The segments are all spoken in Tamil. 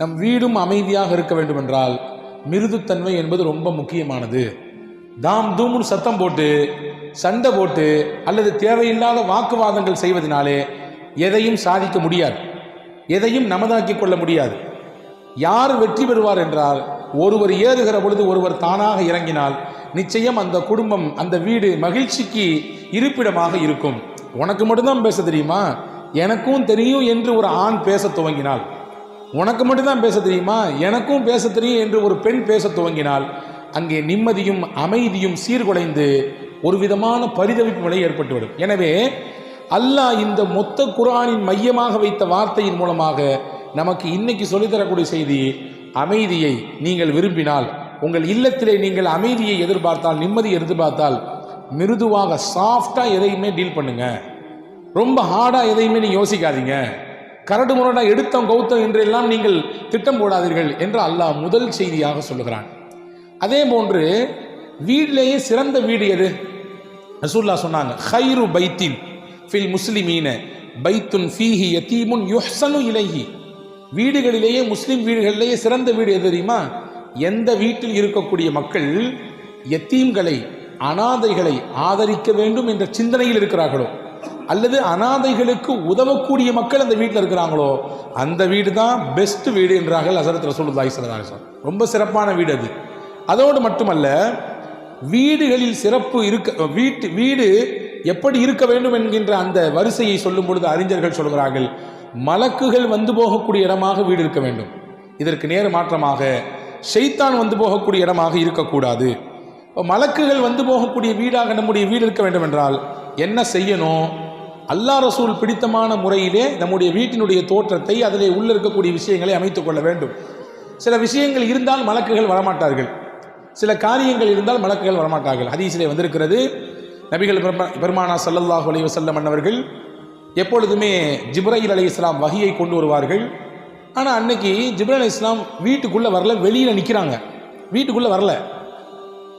நம் வீடும் அமைதியாக இருக்க வேண்டும் என்றால் மிருதுத்தன்மை என்பது ரொம்ப முக்கியமானது. தாம் தூம்னு சத்தம் போட்டு சண்டை போட்டு அல்லது தேவையில்லாத வாக்குவாதங்கள் செய்வதனாலே எதையும் சாதிக்க முடியாது. எதையும் நமதாக்கிக் கொள்ள முடியாது. யார் வெற்றி பெறுவார் என்றால் ஒருவர் ஏறுகிற பொழுது ஒருவர் தானாக இறங்கினால் நிச்சயம் அந்த குடும்பம் அந்த வீடு மகிழ்ச்சிக்கு இருப்பிடமாக இருக்கும். உனக்கு மட்டும்தான் பேச தெரியுமா? எனக்கும் தெரியும் என்று ஒரு ஆண் பேச துவங்கினால் உனக்கு மட்டும்தான் பேச தெரியுமா? எனக்கும் பேச தெரியும் என்று ஒரு பெண் பேச துவங்கினால் அங்கே நிம்மதியும் அமைதியும் சீர்குலைந்து ஒரு விதமான பரிதவிப்பு நிலை ஏற்பட்டுவிடும் எனவே அல்லாஹ் இந்த மொத்த குரானின் மையமாக வைத்த வார்த்தையின் மூலமாக நமக்கு இன்னைக்கு சொல்லித்தரக்கூடிய செய்தி அமைதியை நீங்கள் விரும்பினால் உங்கள் இல்லத்திலே நீங்கள் அமைதியை எதிர்பார்த்தால் நிம்மதியை எதிர்பார்த்தால் மிருதுவாக சாஃப்டாக எதையுமே டீல் பண்ணுங்க. ரொம்ப ஹார்டாக எதையுமே நீ யோசிக்காதீங்க. கரடு முரடா எடுத்தோம் கௌத்தம் என்றெல்லாம் நீங்கள் திட்டம் போடாதீர்கள் என்று அல்லாஹ் முதல் செய்தியாக சொல்லுகிறான். அதே போன்று வீட்டிலேயே சிறந்த வீடு எது? ரசூல்லா சொன்னாங்க ஹைரு பைத்தின் ஃபில் முஸ்லிமீன பைத்துன் ஃபீஹி யதீமுன் யுஹ்சனு இலைஹி. வீடுகளிலேயே முஸ்லீம் வீடுகளிலேயே சிறந்த வீடு எது தெரியுமா? எந்த வீட்டில் இருக்கக்கூடிய மக்கள் எத்தீம்களை அனாதைகளை ஆதரிக்க வேண்டும் என்ற சிந்தனையில் இருக்கிறார்களோ. அல்லது அனாதைகளுக்கு உதவக்கூடிய மக்கள் அந்த வீட்டில் இருக்கிறாங்களோ அந்த வீடு தான் பெஸ்ட் வீடு என்றார்கள் ஹசரத் ரசூலுல்லாஹி ஸல்லல்லாஹு ரொம்ப சிறப்பான வீடு அது. அதோடு மட்டுமல்ல வீடுகளில் சிறப்பு இருக்க வீட்டு வீடு எப்படி இருக்க வேண்டும் என்கின்ற அந்த வரிசையை சொல்லும் பொழுது அறிஞர்கள் சொல்கிறார்கள் மலக்குகள் வந்து போகக்கூடிய இடமாக வீடு இருக்க வேண்டும். இதற்கு நேர் மாற்றமாக ஷைத்தான் வந்து போகக்கூடிய இடமாக இருக்கக்கூடாது. இப்போ மலக்குகள் வந்து போகக்கூடிய வீடாக நம்முடைய வீடு இருக்க வேண்டும் என்றால் என்ன செய்யணும்? அல்லாஹ் ரசூல் பிடித்தமான முறையிலே நம்முடைய வீட்டினுடைய தோற்றத்தை அதிலே உள்ள இருக்கக்கூடிய விஷயங்களை அமைத்துக் கொள்ள வேண்டும். சில விஷயங்கள் இருந்தால் மலக்குகள் வரமாட்டார்கள். சில காரியங்கள் இருந்தால் மலக்குகள் வரமாட்டார்கள். ஹதீஸிலே வந்திருக்கிறது நபிகள் பெருமா- பெருமானா சல்லல்லாஹ் அலி வசல்லம் அன்னவர்கள் எப்பொழுதுமே ஜிப்ரைல் அலி இஸ்லாம் வகையை கொண்டு வருவார்கள். ஆனால் அன்னைக்கு ஜிப்ரைல் அலி இஸ்லாம் வீட்டுக்குள்ளே வரல வெளியில் நிற்கிறாங்க வீட்டுக்குள்ளே வரல.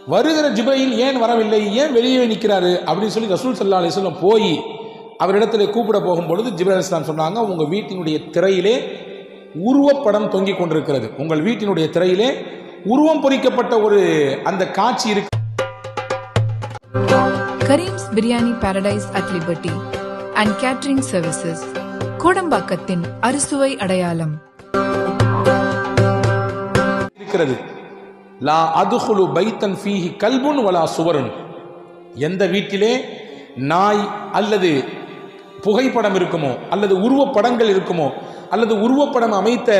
வருகிற ஜிப்ரையில் ஏன் வரவில்லை? ஏன் வெளியே நிற்கிறாரு அப்படின்னு சொல்லி ரசூல் சல்லா அலிஸ்லாம் போய் அவரிடத்துல கூப்பிட போகும்பொழுது ஜிப்ரைல் இஸ்லாம் சொன்னாங்க உங்கள் வீட்டினுடைய திரையிலே உருவப்படம் தொங்கிக் கொண்டிருக்கிறது. உங்கள் வீட்டினுடைய திரையிலே உருவம் பொறிக்கப்பட்ட ஒரு அந்த காட்சி இருக்கு. Karim's biryani paradise at liberty and catering services கோடம்பாக்கத்தின் அறுசுவை அடையாளம். இருக்கிறது. லா அதுகுலு பைத்தன் ஃபீஹி கல்புன் வலா சுவருன். எந்த வீட்டிலே நாய் அல்லது புகைப்படம் இருக்குமோ? அல்லது உருவப்படங்கள் இருக்குமோ? அல்லது உருவப்படம் அமைத்த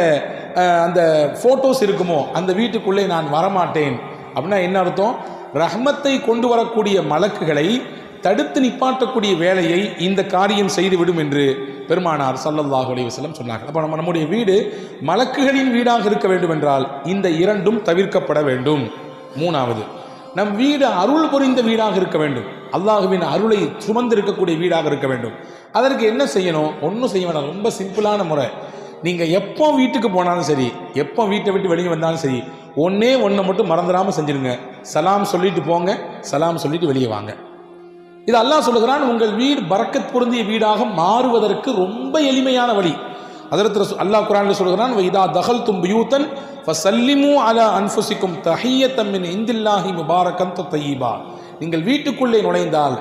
அந்த ஃபோட்டோஸ் இருக்குமோ? அந்த வீட்டுக்குள்ளே நான் வரமாட்டேன். அப்படின்னா என்ன அர்த்தம்? ரஹ்மத்தை கொண்டு வரக்கூடிய மலக்குகளை தடுத்து நிப்பாட்டக்கூடிய வேலையை இந்த காரியம் செய்துவிடும் என்று பெருமானார் சல்லல்லாஹு அலைஹி வஸல்லம் சொன்னார்கள். அப்போ நம்ம நம்முடைய வீடு மலக்குகளின் வீடாக இருக்க வேண்டும் என்றால் இந்த இரண்டும் தவிர்க்கப்பட வேண்டும். மூணாவது நம் வீடு அருள் புரிந்த வீடாக இருக்க வேண்டும். அல்லாஹுவின் அருளை சுமந்து இருக்கக்கூடிய வீடாக இருக்க வேண்டும். அதற்கு என்ன செய்யணும்? ஒன்றும் செய்ய வேணாம். ரொம்ப சிம்பிளான முறை. நீங்கள் எப்போ வீட்டுக்கு போனாலும் சரி எப்போ வீட்டை விட்டு வெளியே வந்தாலும் சரி ஒன்றே ஒன்றை மட்டும் மறந்துடாமல் செஞ்சிருங்க. சலாம் சொல்லிட்டு போங்க சலாம் சொல்லிட்டு வெளியே வாங்க. இது அல்லாஹ் சொல்லுகிறான் உங்கள் வீடு பறக்க பொருந்திய வீடாக மாறுவதற்கு ரொம்ப எளிமையான வழி. அதற்கு அல்லாஹ் குரானில் சொல்கிறான் வைதா தகல் தும் பியூத்தன் ஃபசல்லிமு அலா அன்ஃபுசிக்கும் தஹிய தம்மின் இந்தில்லாஹி முபாரக்கன் தையீபா நீங்கள் வீட்டுக்குள்ளே நுழைந்தால்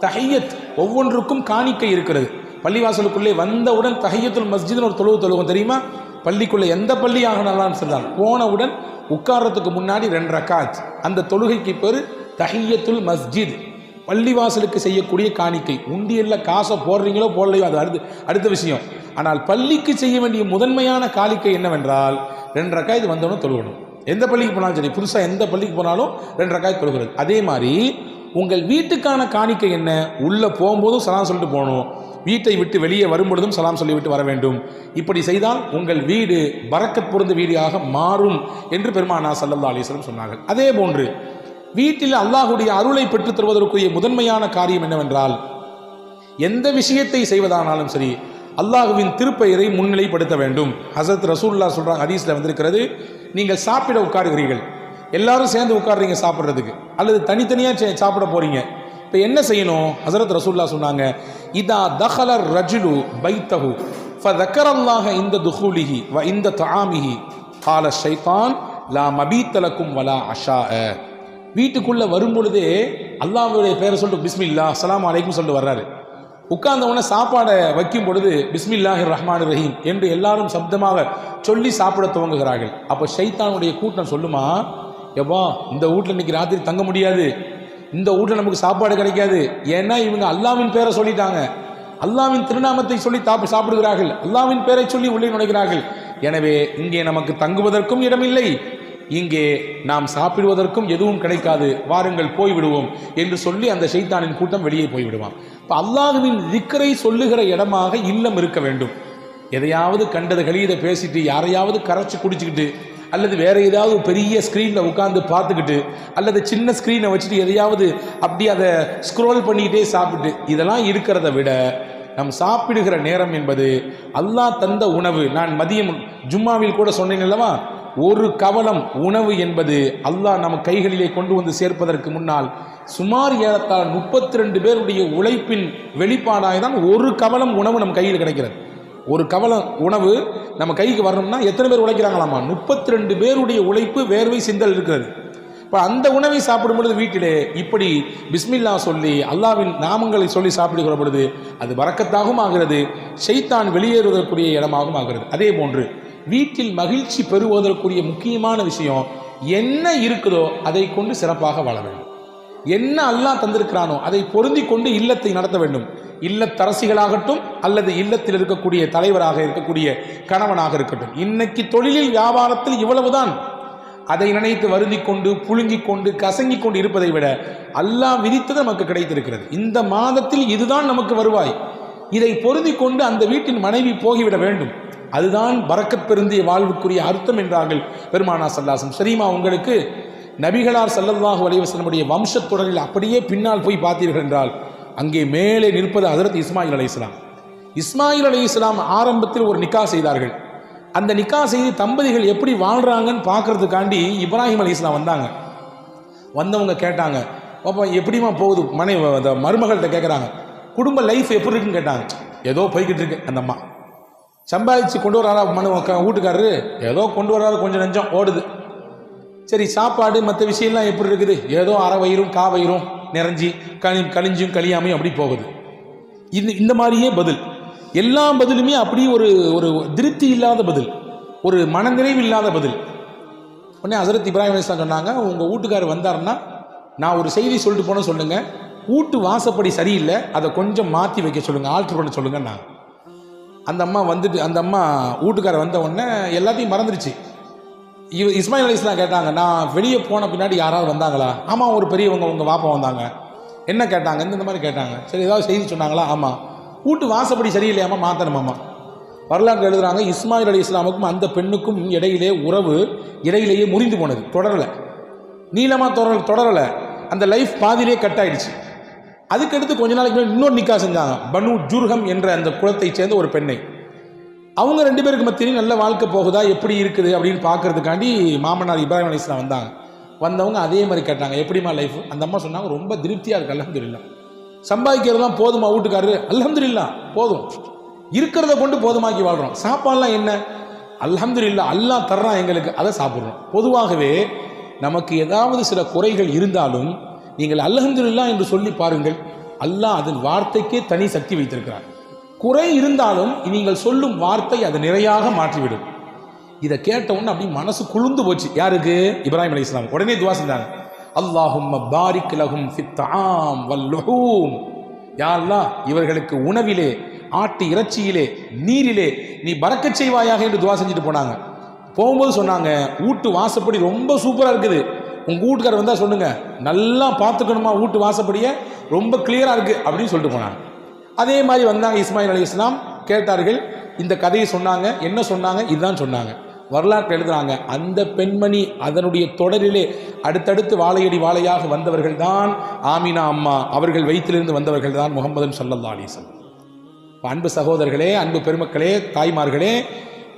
தஹையத் ஒவ்வொன்றுக்கும் காணிக்கை இருக்கிறது. பள்ளிவாசலுக்குள்ளே வந்தவுடன் தஹையத்துல் மஸ்ஜித்னு ஒரு தொழுவு தொழுவோம் தெரியுமா? பள்ளிக்குள்ளே எந்த பள்ளி ஆகணும் சொல்றான் போனவுடன் உட்கார்றதுக்கு முன்னாடி ரெண்டு ரக்காத். அந்த தொழுகைக்கு பேர் தஹியத்துல் மஸ்ஜித். பள்ளிவாசலுக்கு செய்யக்கூடிய காணிக்கை. உண்டியல்ல காசை போடுறீங்களோ போடலையோ அது அடுத்து அடுத்த விஷயம். ஆனால் பள்ளிக்கு செய்ய வேண்டிய முதன்மையான காணிக்கை என்னவென்றால் ரெண்டு ரக்காய் வந்தவனும் தொழுகணும். எந்த பள்ளிக்கு போனாலும் சரி புதுசாக எந்த பள்ளிக்கு போனாலும் ரெண்டு ரக்காய் தொழுகிறது. அதே மாதிரி உங்கள் வீட்டுக்கான காணிக்கை என்ன? உள்ளே போகும்போதும் சலாம் சொல்லிட்டு போகணும். வீட்டை விட்டு வெளியே வரும்பொழுதும் சலாம் சொல்லிவிட்டு வர வேண்டும். இப்படி செய்தால் உங்கள் வீடு பறக்கத் பொருந்த வீடாக மாறும் என்று பெருமானா சல்லல்லா அலிஸ்லம் சொன்னார்கள். அதே போன்று வீட்டில் அல்லாஹுடைய அருளை பெற்றுத் தருவதற்குரிய முதன்மையான காரியம் என்னவென்றால் எந்த விஷயத்தை செய்வதானாலும் சரி அல்லாஹுவின் திருப்பெயரை முன்னிலைப்படுத்த வேண்டும். ஹசரத் ரசூல்லா சொல்கிறாங்க ஹதீஸில் வந்திருக்கிறது நீங்கள் சாப்பிட உட்காருகிறீர்கள். எல்லாரும் சேர்ந்து உட்காருறீங்க சாப்பிட்றதுக்கு. அல்லது தனித்தனியாக சாப்பிட போகிறீங்க இப்போ என்ன செய்யணும்? ஹசரத் ரசூல்லா சொன்னாங்க இதா தஹலர் ரஜுலு பைத்தஹு ஃபதக்கரல்லாக இந்த துஹூலிஹி வ இந்த தாமிஹி கால ஷைத்தான் லா மபீத்தலக்கும் வலா அஷா வீட்டுக்குள்ளே வரும்பொழுதே அல்லாவுடைய பேரை சொல்லிட்டு பிஸ்மில்லா அஸ்லாம் அலைக்கும் சொல்லிட்டு வர்றாரு. உட்கார்ந்த சாப்பாடை வைக்கும் பொழுது பிஸ்மில்லாஹி ரஹ்மான் ரஹீம் என்று எல்லாரும் சப்தமாக சொல்லி சாப்பிட துவங்குகிறார்கள். அப்போ ஷைத்தானுடைய கூட்டம் சொல்லுமா எப்பா இந்த வீட்டில் இன்னைக்கு ராத்திரி தங்க முடியாது. இந்த வீட்டில் நமக்கு சாப்பாடு கிடைக்காது. ஏன்னா இவங்க அல்லாவின் பேரை சொல்லிட்டாங்க. அல்லாவின் திருநாமத்தை சொல்லி தாப்பு சாப்பிடுகிறார்கள். அல்லாவின் பேரை சொல்லி உள்ளே நுழைகிறார்கள். எனவே இங்கே நமக்கு தங்குவதற்கும் இடமில்லை இங்கே நாம் சாப்பிடுவதற்கும் எதுவும் கிடைக்காது வாருங்கள் போய்விடுவோம் என்று சொல்லி அந்த ஷைத்தானின் கூட்டம் வெளியே போய்விடுவான். இப்போ அல்லாஹுவின் திக்கரை சொல்லுகிற இடமாக இல்லம் இருக்க வேண்டும். எதையாவது கண்டது கழியதை பேசிட்டு யாரையாவது கரைச்சி குடிச்சுக்கிட்டு அல்லது வேற ஏதாவது பெரிய ஸ்க்ரீனில் உட்காந்து பார்த்துக்கிட்டு அல்லது சின்ன ஸ்க்ரீனை வச்சுட்டு எதையாவது அப்படி அதை ஸ்க்ரோல் பண்ணிக்கிட்டே சாப்பிட்டு இதெல்லாம் இருக்கிறத விட நம் சாப்பிடுகிற நேரம் என்பது அல்லாஹ் தந்த உணவு. நான் மதியம் ஜும்மாவில் கூட சொன்னேன் அல்லவா? ஒரு கவலம் உணவு என்பது அல்லாஹ் நம்ம கைகளிலே கொண்டு வந்து சேர்ப்பதற்கு முன்னால் சுமார் ஏறத்தாழ் முப்பத்தி ரெண்டு பேருடைய உழைப்பின் வெளிப்பாடாக தான் ஒரு கவலம் உணவு நம்ம கையில் கிடைக்கிறது. ஒரு கவலம் உணவு நம்ம கைக்கு வரணும்னா எத்தனை பேர் உழைக்கிறாங்களாமா? முப்பத்தி ரெண்டு பேருடைய உழைப்பு வேர்வை சிந்தல் இருக்கிறது. இப்போ அந்த உணவை சாப்பிடும் பொழுது வீட்டிலே இப்படி பிஸ்மில்லா சொல்லி அல்லாவின் நாமங்களை சொல்லி சாப்பிடுகிற பொழுது அது வரக்கத்தாகவும் ஆகிறது ஷைத்தான் வெளியேறுவதற்குரிய இடமாகவும் ஆகிறது. அதே போன்று வீட்டில் மகிழ்ச்சி பெறுவதற்குரிய முக்கியமான விஷயம் என்ன இருக்குதோ அதை கொண்டு சிறப்பாக வாழ வேண்டும். என்ன அல்லாஹ் தந்திருக்கிறானோ அதை பொருந்தி கொண்டு இல்லத்தை நடத்த வேண்டும். இல்லத்தரசிகளாகட்டும் அல்லது இல்லத்தில் இருக்கக்கூடிய தலைவராக இருக்கக்கூடிய கணவனாக இருக்கட்டும். இன்னைக்கு தொழிலில் வியாபாரத்தில் இவ்வளவுதான். அதை நினைத்து வருந்தி கொண்டு புழுங்கிக் கொண்டு கசங்கி கொண்டு இருப்பதை விட அல்லாஹ் விதித்தது நமக்கு கிடைத்திருக்கிறது. இந்த மாதத்தில் இதுதான் நமக்கு வருவாய். இதை பொருந்தி கொண்டு அந்த வீட்டின் மனைவி போகிவிட வேண்டும். அதுதான் பறக்கப் பெருந்திய வாழ்வுக்குரிய அர்த்தம் என்றார்கள் பெருமானா சல்லாசம் சரிமா உங்களுக்கு நபிகளார் ஸல்லல்லாஹு அலைஹி வஸல்லமுடைய வம்சத் தொடரில் அப்படியே பின்னால் போய் பார்த்தீர்கள் என்றால் அங்கே மேலே நிற்பது ஹஜரத் இஸ்மாயில் அலைஹிஸ்ஸலாம் இஸ்மாயில் அலைஹிஸ்ஸலாம் ஆரம்பத்தில் ஒரு நிக்கா செய்தார்கள். அந்த நிக்கா செய்து தம்பதிகள் எப்படி வாழ்றாங்கன்னு பார்க்கறதுக்காண்டி இப்ராஹிம் அலைஹிஸ்ஸலாம் வந்தாங்க. வந்தவங்க கேட்டாங்க அப்போ எப்படிம்மா போகுது? மனைவி அந்த மருமகள்கிட்ட கேட்குறாங்க குடும்ப லைஃப் எப்படி இருக்குன்னு கேட்டாங்க. ஏதோ போய்கிட்டு இருக்கு அந்த அம்மா. சம்பாதிச்சு கொண்டு வராரா மனு வீட்டுக்காரரு? ஏதோ கொண்டு வராரு கொஞ்சம் நெஞ்சம் ஓடுது. சரி சாப்பாடு மற்ற விஷயம்லாம் எப்படி இருக்குது? ஏதோ அரை வயிறும் கா வயிறும் நிறைஞ்சி கனி கழிஞ்சும் கழியாமையும் அப்படி போகுது. இது இந்த மாதிரியே பதில். எல்லா பதிலுமே அப்படி ஒரு ஒரு திருப்தி இல்லாத பதில். ஒரு மனநிறைவு இல்லாத பதில். உடனே ஹசரத் இப்ராஹிம் அலிஸ்லாம் சொன்னாங்க உங்கள் வீட்டுக்காரர் வந்தாருன்னா நான் ஒரு செய்தி சொல்லிட்டு போன சொல்லுங்கள் வீட்டு வாசப்படி சரியில்லை அதை கொஞ்சம் மாற்றி வைக்க சொல்லுங்கள் ஆல்ட்ரு பண்ண சொல்லுங்கள் நான் அந்த அம்மா வந்துட்டு அந்த அம்மா வீட்டுக்காரர் வந்த உடனே எல்லாத்தையும் மறந்துடுச்சு இவ இஸ்மாயில் அலிஸ்லாம் கேட்டாங்க நான் வெளியே போன பின்னாடி யாராவது வந்தாங்களா? ஆமாம் ஒரு பெரியவங்க உங்கள் வாப்பா வந்தாங்க. என்ன கேட்டாங்க? இந்த மாதிரி கேட்டாங்க. சரி ஏதாவது செய்தி சொன்னாங்களா? ஆமாம் வீட்டு வாசப்படி சரியில்லையாமா மாற்றணுமாம்மா வரலாற்று எழுதுறாங்க இஸ்மாயில் அலி இஸ்லாமுக்கும் அந்த பெண்ணுக்கும் இடையிலே உறவு இடையிலேயே முறிந்து போனது தொடரலை. நீளமாக தொடர தொடரலை. அந்த லைஃப் பாதியிலே கட் ஆயிடுச்சு. அதுக்கடுத்து கொஞ்ச நாளைக்கு முன்னாடி இன்னொரு நிக்கா செஞ்சாங்க. பனு ஜுர்ஹம் என்ற அந்த குலத்தை சேர்ந்த ஒரு பெண்ணை. அவங்க ரெண்டு பேருக்கு மத்தியிலும் நல்ல வாழ்க்கை போகுதா எப்படி இருக்குது அப்படின்னு பார்க்கறதுக்காண்டி மாமனார் இப்ராஹிம் அலி இஸ்லாம் வந்தாங்க. வந்தவங்க அதே மாதிரி கேட்டாங்க எப்படிமா லைஃப்? அந்த அம்மா சொன்னாங்க ரொம்ப திருப்தியாக இருக்கு அல்ஹம்துலில்லாஹ். சம்பாதிக்கிறது தான் போதுமா வீட்டுக்காரரு? அலமதுல்லா போதும். இருக்கிறத கொண்டு போதுமாக்கி வாழ்கிறோம் சாப்பாடுலாம் என்ன? அலமதுல்லா அல்லா தர்றான் எங்களுக்கு அதை சாப்பிட்றோம். பொதுவாகவே நமக்கு ஏதாவது சில குறைகள் இருந்தாலும் நீங்கள் அல்ஹம்துலில்லாஹ் என்று சொல்லி பாருங்கள் அல்லாஹ் அதன் வார்த்தைக்கே தனி சக்தி வைத்திருக்கிறார். குறை இருந்தாலும் நீங்கள் சொல்லும் வார்த்தை அதை நிறையாக மாற்றிவிடும். இதை கேட்ட உடனே அப்படி மனசு குளிர்ந்து போச்சு. யாருக்கு? இப்ராஹிம் அலி இஸ்லாம் உடனே துவா செஞ்சாங்க. அல்லாஹும் பாரிக் லஹும் ஃபித்தாம் வல்லுஹூம் யா இவர்களுக்கு உணவிலே ஆட்டு இறைச்சியிலே நீரிலே நீ பறக்கச் செய்வாயாக என்று துவா செஞ்சுட்டு போனாங்க. போகும்போது சொன்னாங்க வீட்டு வாசப்படி ரொம்ப சூப்பராக இருக்குது. உங்கள் வீட்டுக்காரர் வந்தால் சொல்லுங்கள் நல்லா பார்த்துக்கணுமா வீட்டு வாசப்படியே? ரொம்ப கிளியராக இருக்குது அப்படின்னு சொல்லிட்டு போனாங்க. அதே மாதிரி வந்தாங்க இஸ்மாயில் அலி இஸ்லாம். கேட்டார்கள் இந்த கதையை சொன்னாங்க. என்ன சொன்னாங்க? இதுதான் சொன்னாங்க. வரலாற்று எழுதுறாங்க. அந்த பெண்மணி அதனுடைய தொடரிலே அடுத்தடுத்து வாழையடி வாழையாக வந்தவர்கள் தான் ஆமினா அம்மா. அவர்கள் வயிற்றிலிருந்து வந்தவர்கள் தான் முகமது சல்லல்லா அலிசன் அன்பு சகோதரர்களே அன்பு பெருமக்களே தாய்மார்களே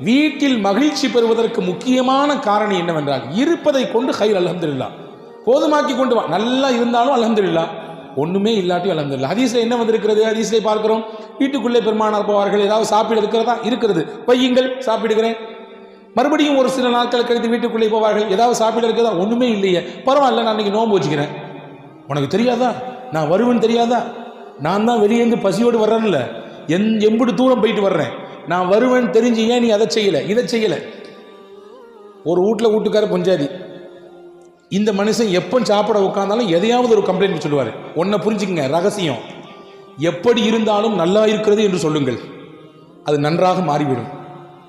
வீட்டில் மகிழ்ச்சி பெறுவதற்கு முக்கியமான காரணம் என்னவென்றால் இருப்பதை கொண்டு ஹைர் அலமதுல்லா போதுமாக்கி கொண்டு வா. நல்லா இருந்தாலும் அலமதுல்லா ஒன்றுமே இல்லாட்டி அலமதுல்லா ஹதீஸில் என்ன வந்திருக்கிறது? ஹதீஸில் பார்க்கிறோம். வீட்டுக்குள்ளே பெருமானார் போவார்கள். ஏதாவது சாப்பிட இருக்கிறதா? இருக்கிறது. பையுங்கள் சாப்பிடுகிறேன். மறுபடியும் ஒரு சில நாட்கள் கழித்து வீட்டுக்குள்ளே போவார்கள். ஏதாவது சாப்பிட இருக்கிறதா? ஒன்றுமே இல்லையே. பரவாயில்ல நான் இன்னைக்கு நோம்பு வச்சுக்கிறேன். உனக்கு தெரியாதா? நான் வருவேன்னு தெரியாதா? நான் தான் வெளியேந்து பசியோடு வர்றேன்ல. என் எம்புடு தூரம் போயிட்டு வர்றேன். நான் வருவேன்னு தெரிஞ்சு ஏன் நீ அதை செய்யல? இதை செய்யலை. ஒரு வீட்டில் வீட்டுக்கார பஞ்சாதி. இந்த மனுஷன் எப்போ சாப்பிட உட்காந்தாலும் எதையாவது ஒரு கம்ப்ளைண்ட் சொல்லுவார். ஒன்றை புரிஞ்சுக்கங்க ரகசியம். எப்படி இருந்தாலும் நல்லா இருக்கிறது என்று சொல்லுங்கள். அது நன்றாக மாறிவிடும்.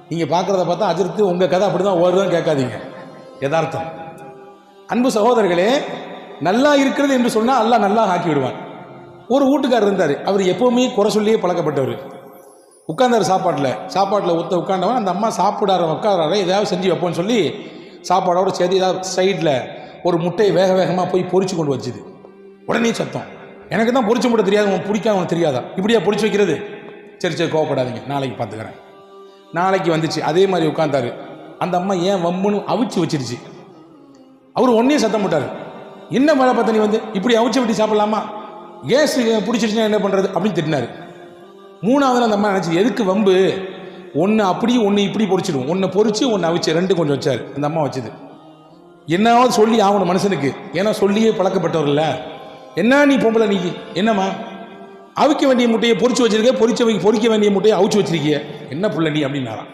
நீங்கள் பார்க்குறத பார்த்தா அதிர்த்து உங்கள் கதை அப்படி தான் ஓடுதான் கேட்காதீங்க. யதார்த்தம். அன்பு சகோதரர்களே நல்லா இருக்கிறது என்று சொன்னால் அல்லா நல்லா ஆக்கி விடுவான். ஒரு வீட்டுக்காரர் இருந்தார். அவர் எப்போவுமே குறை சொல்லியே பழக்கப்பட்டவர். உட்காந்தார் சாப்பாட்டில். சாப்பாட்டில் ஒத்த உட்காந்தவன் அந்த அம்மா சாப்பிடார உட்காரார ஏதாவது செஞ்சு வைப்போம்னு சொல்லி சாப்பாடோட சேர்த்து ஏதாவது சைடில் ஒரு முட்டையை வேக வேகமாக போய் பொறிச்சு கொண்டு வச்சுது. உடனே சத்தம். எனக்கு தான் பொரிச்சு முட்டை தெரியாது உன் பிடிக்காது உனக்கு தெரியாதா? இப்படியா பொறிச்சு வைக்கிறது? சரி சரி கோவப்படாதீங்க. நாளைக்கு பார்த்துக்கிறேன் நாளைக்கு வந்துச்சு. அதே மாதிரி உட்காந்தாரு அந்த அம்மா ஏன் வம்புன்னு அவிச்சு வச்சிருச்சு. அவர் ஒன்றே சத்தம் போட்டார். என்ன மழை பார்த்த நீ வந்து? இப்படி அவிச்சு விட்டு சாப்பிடலாமா? கேஸ் பிடிச்சிருச்சுன்னா என்ன பண்ணுறது அப்படின்னு திட்டினார். மூணாவது அந்த அம்மா நினச்சி எதுக்கு வம்பு? ஒன்று அப்படி ஒன்று இப்படி பொரிச்சிடும். ஒன்று பொறிச்சு ஒன்று அவிச்சு ரெண்டு கொஞ்சம் வச்சார். அந்த அம்மா வச்சது. என்னாவது சொல்லி ஆகணும் மனுஷனுக்கு. ஏன்னா சொல்லியே பழக்கப்பட்டவர்ல. என்ன நீ பொம்பளை நீ? என்னம்மா? அவிக்க வேண்டிய முட்டையை பொறிச்சு வச்சிருக்க பொறிச்ச பொறிக்க வேண்டிய முட்டையை அவிச்சு வச்சிருக்கிய. என்ன புள்ள நீ? அப்படின்னாராம்.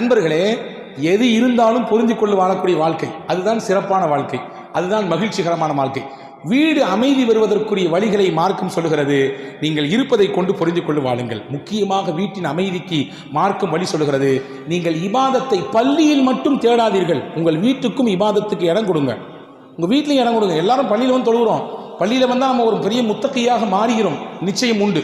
அன்பர்களே எது இருந்தாலும் புரிந்து கொள்ள வாழக்கூடிய வாழ்க்கை. அதுதான் சிறப்பான வாழ்க்கை. அதுதான் மகிழ்ச்சிகரமான வாழ்க்கை. வீடு அமைதி வருவதற்குரிய வழிகளை மார்க்கம் சொல்லுகிறது. நீங்கள் இருப்பதை கொண்டு புரிந்து கொண்டு வாழுங்கள். முக்கியமாக வீட்டின் அமைதிக்கு மார்க்கம் வழி சொல்லுகிறது. நீங்கள் இபாதத்தை பள்ளியில் மட்டும் தேடாதீர்கள். உங்கள் வீட்டுக்கும் இபாதத்துக்கு இடம் கொடுங்க. உங்கள் வீட்லையும் இடம் கொடுங்க. எல்லாரும் பள்ளியில் வந்து தொழுகிறோம். பள்ளியில் வந்தால் நம்ம ஒரு பெரிய முத்தகையாக மாறுகிறோம். நிச்சயம் உண்டு.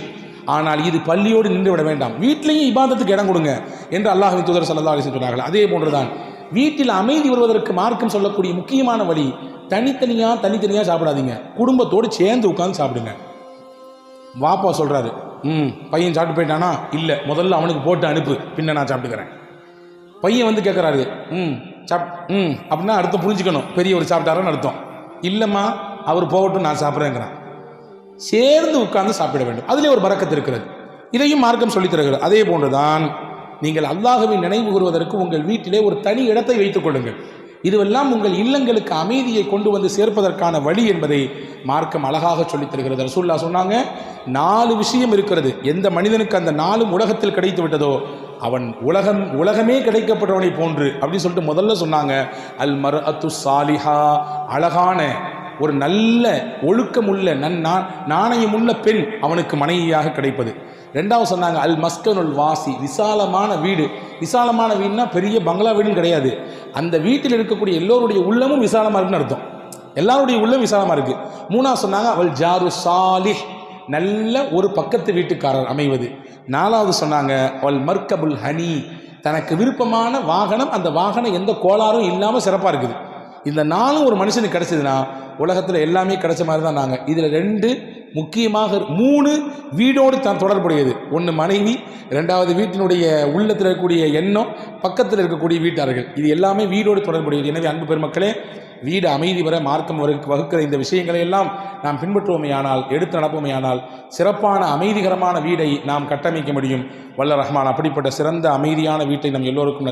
ஆனால் இது பள்ளியோடு நின்று விட வேண்டாம். வீட்லேயும் இபாதத்துக்கு இடம் கொடுங்க. என்று அல்லாஹின் தூதர் சல்லா அலிசன் சொன்னார்கள். அதே போன்றுதான். வீட்டில் அமைதி வருவதற்கு மார்க்கம் சொல்லக்கூடிய முக்கியமான வழி தனித்தனியாக தனித்தனியாக சாப்பிடாதீங்க. குடும்பத்தோடு சேர்ந்து உட்காந்து சாப்பிடுங்க. வாப்பா சொல்கிறாரு ம் பையன் சாப்பிட்டு போயிட்டானா? இல்லை முதல்ல அவனுக்கு போட்டு அனுப்பு பின்ன நான் சாப்பிட்டுக்கிறேன். பையன் வந்து கேட்குறாரு ம் சாப் ம் அப்படின்னா அர்த்தம் புரிஞ்சுக்கணும் பெரியவர் சாப்பிட்டாருன்னு அர்த்தம். இல்லைம்மா அவர் போகட்டும் நான் சாப்பிட்றேங்கிறான். சேர்ந்து உட்கார்ந்து சாப்பிட வேண்டும். அதிலே ஒரு பறக்கத்து இருக்கிறது. இதையும் மார்க்கம் சொல்லித் தருகிறது. அதே போன்றுதான் நீங்கள் அல்லாஹுவை நினைவு கூறுவதற்கு உங்கள் வீட்டிலே ஒரு தனி இடத்தை வைத்துக் கொள்ளுங்கள். இதுவெல்லாம் உங்கள் இல்லங்களுக்கு அமைதியை கொண்டு வந்து சேர்ப்பதற்கான வழி என்பதை மார்க்கம் அழகாக சொல்லித் தருகிறது. ரசூல்லா சொன்னாங்க நாலு விஷயம் இருக்கிறது. எந்த மனிதனுக்கு அந்த நாலும் உலகத்தில் கிடைத்து விட்டதோ அவன் உலகம் உலகமே கிடைக்கப்பட்டவனை போன்று அப்படின்னு சொல்லிட்டு முதல்ல சொன்னாங்க அல் மர் அத்து சாலிஹா அழகான ஒரு நல்ல ஒழுக்கமுள்ள நன் நாணயமுள்ள பெண் அவனுக்கு மனைவியாக கிடைப்பது. ரெண்டாவது சொன்னாங்க அல் மஸ்கனுல் வாசி விசாலமான வீடு. விசாலமான வீடுனா பெரிய பங்களா வீடும் கிடையாது. அந்த வீட்டில் இருக்கக்கூடிய எல்லோருடைய உள்ளமும் விசாலமாக இருக்குன்னு அர்த்தம். எல்லாருடைய உள்ளம் விசாலமாக இருக்கு. மூணாவது சொன்னாங்க அவள் ஜாரு சாலி நல்ல ஒரு பக்கத்து வீட்டுக்காரர் அமைவது. நாலாவது சொன்னாங்க அவள் மர்கபுல் ஹனி தனக்கு விருப்பமான வாகனம் அந்த வாகனம் எந்த கோளாறும் இல்லாமல் சிறப்பாக இருக்குது. இந்த நாளும் ஒரு மனுஷனுக்கு கிடைச்சதுன்னா உலகத்தில் எல்லாமே கிடைச்ச மாதிரி தான் நாங்கள் இதில் ரெண்டு முக்கியமாக மூணு வீடோடு தான் தொடர்புடையது. ஒன்று மனைவி ரெண்டாவது வீட்டினுடைய உள்ளத்தில் இருக்கக்கூடிய எண்ணம் பக்கத்தில் இருக்கக்கூடிய வீட்டார்கள். இது எல்லாமே வீடோடு தொடர்புடையது. எனவே அன்பு பெருமக்களே வீடு அமைதி வர மார்க்கம் வகுக்கிற இந்த விஷயங்களை எல்லாம் நாம் பின்பற்றுவோமையானால் எடுத்து நடப்போமையானால் சிறப்பான அமைதிகரமான வீடை நாம் கட்டமைக்க முடியும். வல்ல ரஹ்மான் அப்படிப்பட்ட சிறந்த அமைதியான வீட்டை நம் எல்லோருக்கும்